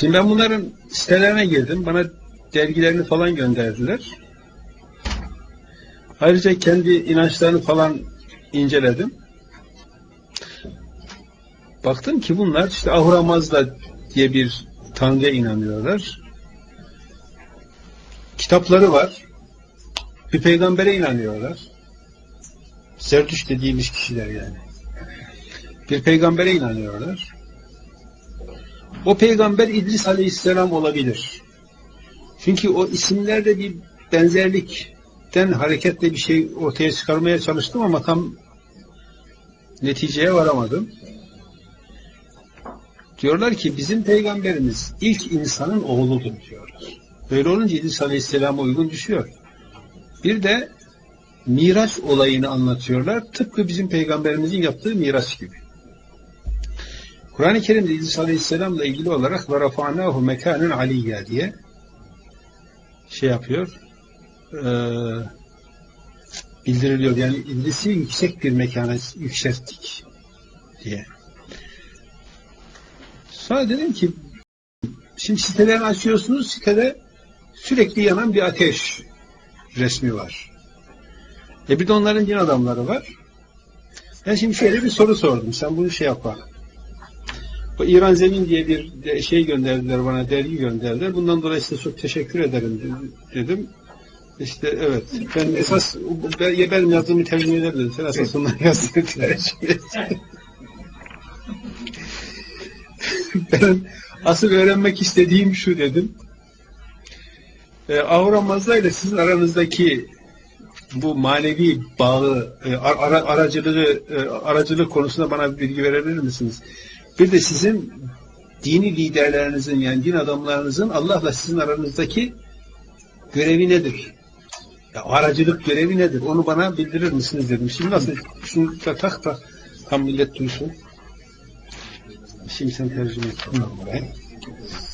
Şimdi ben bunların sitelerine girdim. Bana dergilerini falan gönderdiler. Ayrıca kendi inançlarını falan inceledim. Baktım ki bunlar işte Ahura Mazda diye bir tanrıya inanıyorlar. Kitapları var. Bir peygambere inanıyorlar. Zerdüş dediğimiz kişiler yani. Bir peygambere inanıyorlar. O peygamber İdris Aleyhisselam olabilir. Çünkü o isimlerde bir benzerlikten hareketle bir şey ortaya çıkarmaya çalıştım ama tam neticeye varamadım. Diyorlar ki bizim peygamberimiz ilk insanın oğludur diyorlar. Böyle olunca İdris Aleyhisselam'a uygun düşüyor. Bir de Miraç olayını anlatıyorlar. Tıpkı bizim peygamberimizin yaptığı Miraç gibi. Kur'an-ı Kerim'de İdris Aleyhisselam'la ilgili olarak ve rafa'nahu mekanun aliyya diye şey yapıyor. E, bildiriliyor. Yani İdris'i yüksek bir mekana yükselttik diye. Sonra dedim ki şimdi sitelerini açıyorsunuz sitede sürekli yanan bir ateş resmi var. E bir de onların din adamları var. Ben şimdi şöyle bir soru sordum. Sen bunu şey yap. İran Zemin diye bir şey gönderdiler bana, dergi gönderdiler. Bundan dolayı size çok teşekkür ederim dedim. İşte evet. Ben esas ben, benim yazdığımı tercüme edebilirim. Sen esas onların yazdığını tercüme ben asıl öğrenmek istediğim şu dedim. E, Avra Mazda ile sizin aranızdaki bu manevi bağı, e, ar- ara- aracılığı, e, aracılık konusunda bana bir bilgi verebilir misiniz? Bir de sizin dini liderlerinizin yani din adamlarınızın Allah'la sizin aranızdaki görevi nedir? Ya aracılık görevi nedir? Onu bana bildirir misiniz dedim. Şimdi nasıl? Şunu da tak da tam millet duysun. Şimdi sen tercüme et.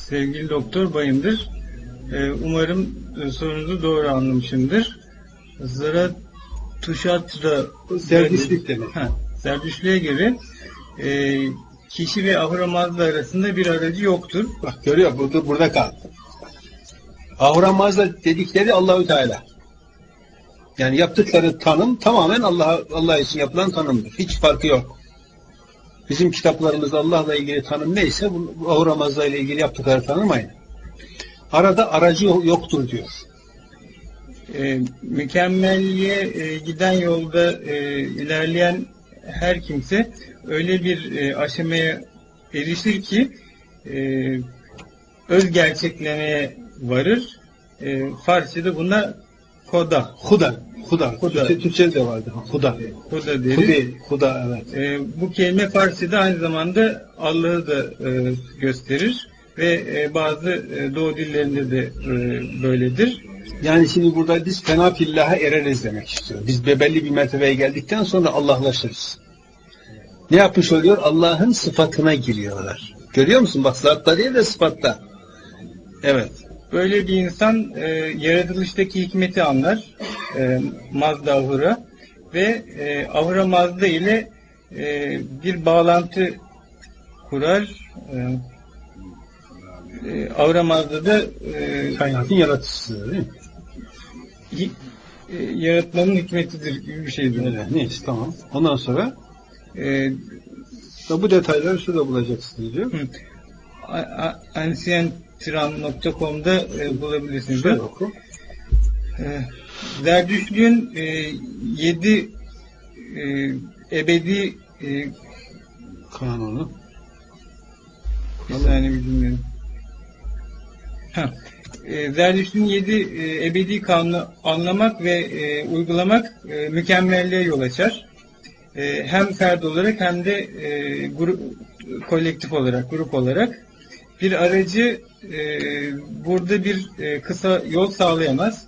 Sevgili Doktor Bayındır, e, umarım e, sorunuzu doğru anlamışımdır. Zaratuşatra Zerdüştlük demek. Ha, Zerdüştlüğe göre e, kişi ve Ahura Mazda arasında bir aracı yoktur. Bak görüyor burada, burada kal. Ahura Mazda dedikleri Allahü Teala. Yani yaptıkları tanım tamamen Allah Allah için yapılan tanımdır. Hiç farkı yok. Bizim kitaplarımızda Allah'la ilgili tanım neyse bu Ahura Mazda ile ilgili yaptıkları tanım aynı. Arada aracı yo- yoktur diyor. E, mükemmelliğe e, giden yolda e, ilerleyen her kimse öyle bir e, aşamaya erişir ki e, öz gerçeklemeye varır. E, Farsçada buna koda, Huda. Huda. Huda. Türkçe, Türkçe'de de vardı. Huda. koda deriz. Huda. Huda evet. E, bu kelime Farsçada aynı zamanda Allah'ı da e, gösterir ve e, bazı e, Doğu dillerinde de e, böyledir. Yani şimdi burada biz fena fillaha ereriz demek istiyor. Biz be- belli bir mertebeye geldikten sonra Allah'laşırız. Ne yapmış oluyor? Allah'ın sıfatına giriyorlar. Görüyor musun? Bak zatta değil de sıfatta. Evet. Böyle bir insan e, yaratılıştaki hikmeti anlar. E, Mazda Ahura ve e, Ahura Mazda ile e, bir bağlantı kurar. E, e, Ahura Mazda da e, Kainatın yaratıcısı değil mi? hi- e, yaratmanın hikmetidir gibi bir şeydir. Öyle. Neyse tamam. Ondan sonra E, da bu detayları şurada bulacaksınız diyor. ancientran.com'da e, bulabilirsiniz. Şöyle oku. Ee, Zerdüştlüğün e, yedi e, ebedi e, Kanunu. bir saniye bir dinleyelim. Ha. E, Zerdüştlüğün yedi e, ebedi kanunu anlamak ve e, uygulamak e, mükemmelliğe yol açar. E, hem ferd olarak hem de e, grup, kolektif olarak, grup olarak bir aracı e, burada bir e, kısa yol sağlayamaz.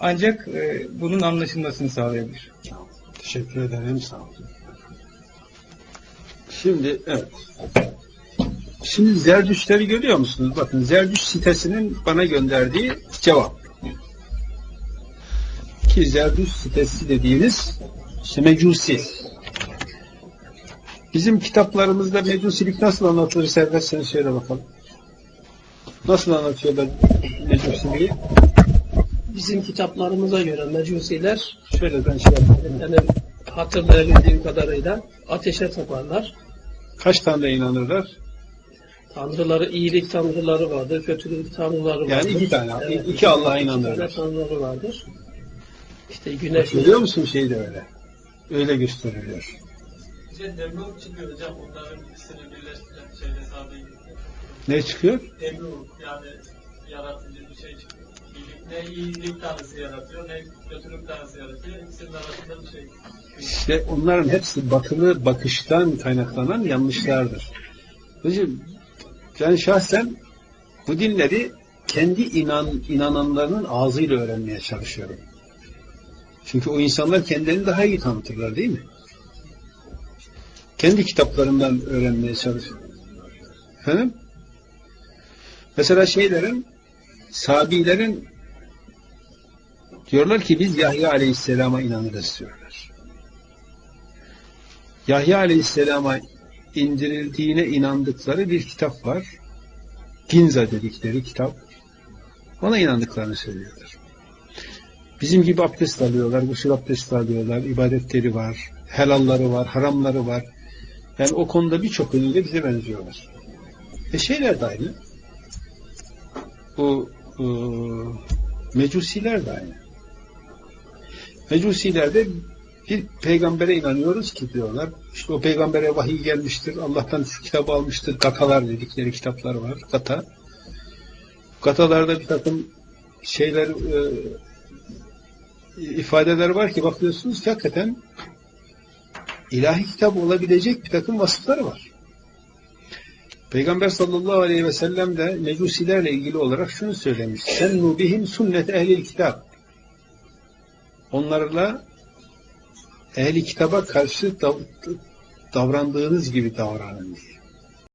Ancak e, bunun anlaşılmasını sağlayabilir. Teşekkür ederim. Sağ olun. Şimdi evet. Şimdi Zerdüştleri görüyor musunuz? Bakın Zerdüş sitesinin bana gönderdiği cevap. Ki Zerdüş sitesi dediğimiz işte Mecusi. Bizim kitaplarımızda Mecusilik nasıl anlatılır Servet sen söyle bakalım. Nasıl anlatıyorlar Mecusiliği? Bizim kitaplarımıza göre mecusiler Şöyle ben şey yapayım. yani hatırlayabildiğim kadarıyla ateşe taparlar. Kaç tane inanırlar? Tanrıları, iyilik tanrıları vardır, kötülük tanrıları Yani vardır. iki tane, iki Allah'a iki inanırlar. tane tanrıları vardır. İşte güneş, Biliyor musun şeyi de öyle? Öyle gösteriliyor. Bize Demrut çıkıyor hocam onların ikisini birleştiren şeyde sahabeyi. Ne çıkıyor? Demrut yani yaratıcı bir şey çıkıyor. Ne iyilik tanrısı yaratıyor ne kötülük tanrısı yaratıyor. İkisinin arasında bir şey. İşte onların hepsi batılı bakıştan kaynaklanan yanlışlardır. Hocam ben şahsen bu dinleri kendi inan, inananlarının ağzıyla öğrenmeye çalışıyorum. Çünkü o insanlar kendilerini daha iyi tanıtırlar değil mi? Kendi kitaplarından öğrenmeye çalışıyorum. Efendim? Mesela şeylerin, Sabilerin diyorlar ki biz Yahya Aleyhisselam'a inanırız diyorlar. Yahya Aleyhisselam'a indirildiğine inandıkları bir kitap var. Ginza dedikleri kitap. Ona inandıklarını söylüyorlar. Bizim gibi abdest alıyorlar, gusül abdesti alıyorlar, ibadetleri var, helalları var, haramları var. Yani o konuda birçok yönüyle bize benziyorlar. E şeyler de aynı. Bu e, mecusiler de aynı. Mecusiler de bir peygambere inanıyoruz ki diyorlar. İşte o peygambere vahiy gelmiştir. Allah'tan şu kitabı almıştır. Gatalar dedikleri kitaplar var. Gata. Gatalarda bir takım şeyler e, ifadeler var ki bakıyorsunuz ki hakikaten ilahi kitap olabilecek bir takım vasıfları var. Peygamber sallallahu aleyhi ve sellem de mecusilerle ilgili olarak şunu söylemiş. Sennu bihim sünnet ehlil kitap. Onlarla ehli kitaba karşı dav- davrandığınız gibi davranın diye.